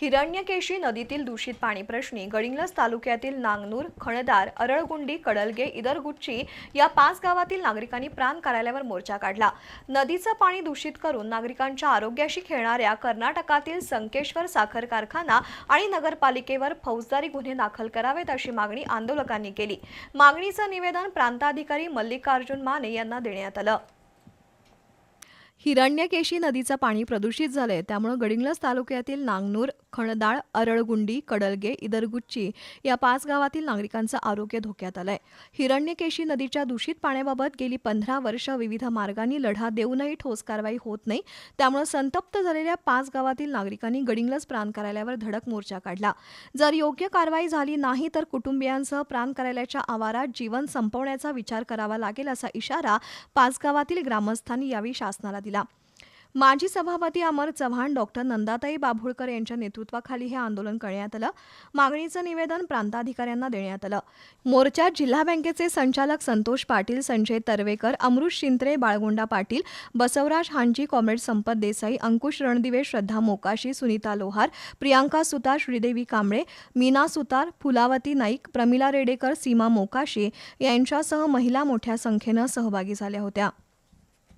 हिरण्यकेशी नदीतील दूषित पाणी प्रश्नी गडिंग्लज तालुक्यातील नांगनूर खणदार अरळगुंडी कडलगे इदरगुच्ची या पाच गावातील नागरिकांनी प्रांत कार्यालयावर मोर्चा काढला. नदीचं पाणी दूषित करून नागरिकांच्या आरोग्याशी खेळणाऱ्या कर्नाटकातील संकेश्वर साखर कारखाना आणि नगरपालिकेवर फौजदारी गुन्हे दाखल करावेत अशी मागणी आंदोलकांनी केली. मागणीचं निवेदन प्रांताधिकारी मल्लिकार्जुन माने यांना देण्यात आलं. हिरण्यकेशी नदीचं पाणी प्रदूषित झालंय. त्यामुळे गडिंग्लज तालुक्यातील नांगनूर खणदाळ अरळगुंडी कडलगे इदरगुच्ची या पाच गावातील नागरिकांचं आरोग्य धोक्यात आलंय. हिरण्यकेशी नदीच्या दूषित पाण्याबाबत गेली पंधरा वर्ष विविध मार्गांनी लढा देऊनही ठोस कारवाई होत नाही. त्यामुळे संतप्त झालेल्या पाच गावातील नागरिकांनी गडिंग्लज प्राण कार्यालयावर धडक मोर्चा काढला. जर योग्य कारवाई झाली नाही तर कुटुंबियांसह प्राण कार्यालयाच्या आवारात जीवन संपवण्याचा विचार करावा लागेल असा इशारा पाच गावातील ग्रामस्थांनी यावेळी शासनाला दिला. माजी सभापती अमर चव्हाण डॉक्टर नंदाताई बाभुळकर यांच्या नेतृत्वाखाली हे आंदोलन करण्यात आलं. मागणीचं निवेदन प्रांताधिकाऱ्यांना देण्यात आलं. मोर्चात जिल्हा बँकेचे संचालक संतोष पाटील संजय तरवेकर अमृत शिंत्रे बाळगोंडा पाटील बसवराज हांजी कॉम्रेड संपत देसाई अंकुश रणदिवे श्रद्धा मोकाशी सुनीता लोहार प्रियांका सुतार श्रीदेवी कांबळे मीना सुतार फुलावती नाईक प्रमिला रेडेकर सीमा मोकाशी यांच्यासह महिला मोठ्या संख्येनं सहभागी झाल्या होत्या.